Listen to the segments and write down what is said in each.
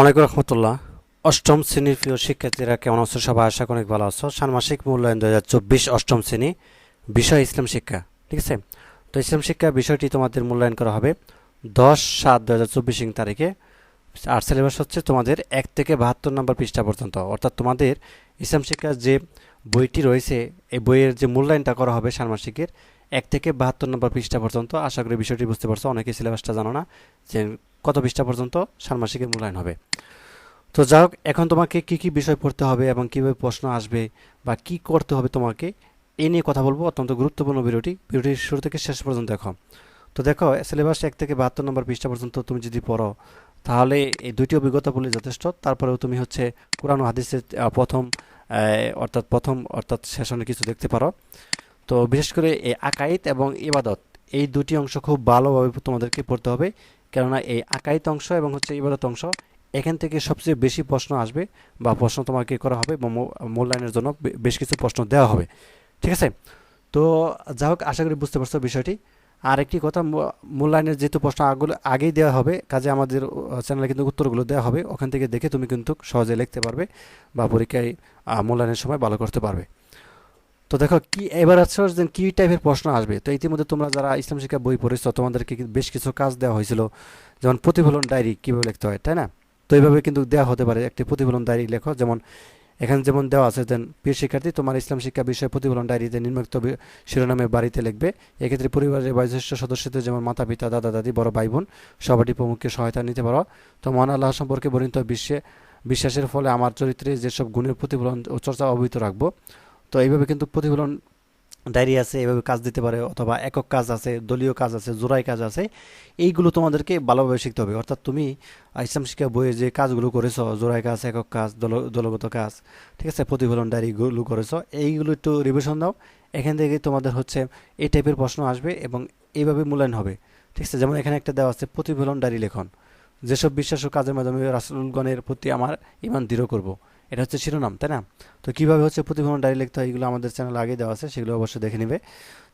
অনেক রহমতুল্লাহ। অষ্টম শ্রেণির প্রিয় শিক্ষার্থীরা কেমন আছো? সবাই আশা অনেক ভালো আছো। ষান্মাসিক মূল্যায়ন দু হাজার চব্বিশ অষ্টম শ্রেণি, বিষয় ইসলাম শিক্ষা, ঠিক আছে? তো ইসলাম শিক্ষা বিষয়টি তোমাদের মূল্যায়ন করা হবে দশ সাত দু হাজার চব্বিশ তারিখে। আর সিলেবাস হচ্ছে তোমাদের এক থেকে বাহাত্তর নম্বর পৃষ্ঠা পর্যন্ত। অর্থাৎ তোমাদের ইসলাম শিক্ষার যে বইটি রয়েছে, এই বইয়ের যে মূল্যায়নটা করা হবে ষান্মাসিকের এক থেকে বাহাত্তর নম্বর পৃষ্ঠা পর্যন্ত, আশা করি বিষয়টি বুঝতে পারছ, অনেকে সিলেবাসটা জানো না, যে কত পৃষ্ঠা পর্যন্ত ষান্মাসিকের মূল্যায়ন হবে। তো যাই হোক, এখন তোমাকে কি কি বিষয় পড়তে হবে এবং কীভাবে প্রশ্ন আসবে বা কি করতে হবে তোমাকে এই নিয়ে কথা বলব, অত্যন্ত গুরুত্বপূর্ণ ভিডিওটি। ভিডিওটির শুরু থেকে শেষ পর্যন্ত দেখো। তো দেখো, সিলেবাস এক থেকে বাহাত্তর নম্বর পৃষ্ঠা পর্যন্ত তুমি যদি পড়ো, তাহলে এই দুইটি অভিজ্ঞতা বলে যথেষ্ট। তারপরেও তুমি হচ্ছে কোরআন হাদিসের প্রথম অর্থাৎ প্রথম, অর্থাৎ সেশনে কিছু দেখতে পারো। তো বিশেষ করে এই আকাইত এবং ইবাদত, এই দুটি অংশ খুব ভালোভাবে তোমাদেরকে পড়তে হবে। কেননা এই আকাইত অংশ এবং হচ্ছে ইবাদত অংশ এখান থেকে সবচেয়ে বেশি প্রশ্ন আসবে বা প্রশ্ন তোমাকে করা হবে বা মূল্যায়নের জন্য বেশ কিছু প্রশ্ন দেওয়া হবে। ঠিক আছে? তো যা হোক, আশা করি বুঝতে পারছ বিষয়টি। আর একটি কথা মূল্যায়নের যেহেতু প্রশ্ন আগুলো, আগেই দেওয়া হবে, কাজে আমাদের চ্যানেলে কিন্তু উত্তরগুলো দেওয়া হবে। ওখান থেকে দেখে তুমি কিন্তু সহজে লিখতে পারবে বা পরীক্ষায় মূল্যায়নের সময় ভালো করতে পারবে। তো দেখো কি, এবার হচ্ছে কি টাইপের প্রশ্ন আসবে? তো ইতিমধ্যে তোমরা যারা ইসলাম শিক্ষা বই পড়েছো, তোমাদেরকে বেশ কিছু কাজ দেওয়া হয়েছিল। যেমন প্রতিফলন ডায়েরি কীভাবে লিখতে হয়, তাই না? তো এইভাবে কিন্তু দেওয়া হতে পারে। একটি প্রতিফলন ডায়েরি লেখো, যেমন এখানে যেমন দেওয়া আছে দেন প্রিয় শিক্ষার্থী, তোমার ইসলাম শিক্ষা বিষয়ে প্রতিফলন ডায়েরিতে নির্মিত শিরোনামে বাড়িতে লিখবে। এক্ষেত্রে পরিবারের বয়োজ্যেষ্ঠ সদস্যদের যেমন মাতা পিতা, দাদা, দাদি, বড় ভাই, বোন, সবারই প্রমুখকে সহায়তা নিতে পারো। তো মহান আল্লাহ সম্পর্কে বর্ণিত বিশ্বে, বিশ্বাসের ফলে আমার চরিত্রে যেসব গুণের প্রতিফলন চর্চা অবহিত রাখব তো এইভাবে কিন্তু প্রতিফলন ডায়েরি আছে এভাবে কাজ দিতে পারে অথবা একক কাজ আছে, দলীয় কাজ আছে জোড়াই কাজ আছে, এইগুলো তোমাদেরকে ভালোভাবে শিখতে হবে। অর্থাৎ তুমি ইসলাম শিক্ষা বইয়ে যে কাজগুলো করেছ জোড়াই কাজ, একক কাজ, দল, দলগত কাজ, ঠিক আছে, প্রতিফলন ডায়েরিগুলো করেছ, এইগুলো একটু রিভিশন দাও। এখান থেকে তোমাদের হচ্ছে এই টাইপের প্রশ্ন আসবে এবং এইভাবে মূল্যায়ন হবে। ঠিক আছে, যেমন এখানে একটা দেওয়া আছে, প্রতিফলন ডায়েরি লেখন। যেসব বিশ্বাস ও কাজের মাধ্যমে রাসুলগণের প্রতি আমার ইমান দৃঢ় করব। এটা হচ্ছে শিরোনাম, তাই না? তো কীভাবে হচ্ছে প্রতিফলন ডায়েরি লিখতে হয় এগুলো আমাদের চ্যানেলে আগে দেওয়া আছে, সেগুলো অবশ্যই দেখে নেবে।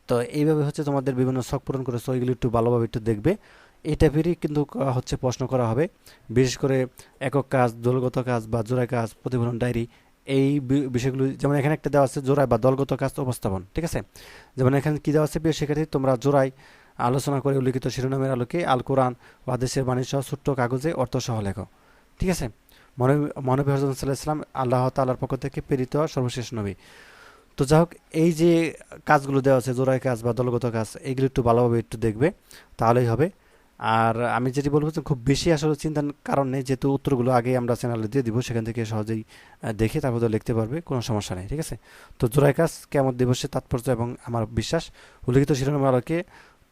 তো এইভাবে হচ্ছে তোমাদের বিভিন্ন শখ পূরণ করেছ এগুলো একটু ভালোভাবে একটু দেখবে। এই টাইপেরই কিন্তু হচ্ছে প্রশ্ন করা হবে। বিশেষ করে একক কাজ, দলগত কাজ বা জোড়াই কাজ, প্রতিফলন ডায়েরি এই বিষয়গুলো, যেমন এখানে একটা দেওয়া আছে জোড়াই বা দলগত কাজ উপস্থাপন, ঠিক আছে? যেমন এখানে কী দেওয়া আছে প্রিয় শিক্ষার্থী? তোমরা জোড়াই আলোচনা করে উল্লিখিত শিরোনামের আলোকে আল কোরআন বা দেশের বাণিজ্য ছোট্ট কাগজে অর্থ সহ লেখো, ঠিক আছে? মনে মহানবী হজরত আল্লাহ তাল্লার পক্ষ থেকে প্রেরিত সর্বশেষ নবী। তো যাই হোক, এই যে কাজগুলো দেওয়া আছে জোড়াই কাজ বা দলগত কাজ এইগুলো একটু ভালোভাবে একটু দেখবে, তাহলেই হবে। আর আমি যেটি বলব খুব বেশি আসলে চিন্তার কারণ নেই, যেহেতু উত্তরগুলো আগে আমরা চ্যানেলে দিয়ে দিব, সেখান থেকে সহজেই দেখে তারপর তো লিখতে পারবে, কোনো সমস্যা নেই, ঠিক আছে? তো জোড়াই কাজ কেমন দিবসের তাৎপর্য এবং আমার বিশ্বাস, উল্লিখিত শিরোনাম আলোকে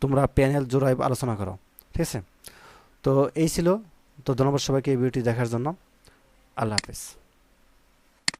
তোমরা প্যানেল জোড়াই আলোচনা করো, ঠিক আছে? তো এই ছিল, তো ধন্যবাদ সবাইকে এই ভিডিওটি দেখার জন্য। আল্লাহ হাফেজ।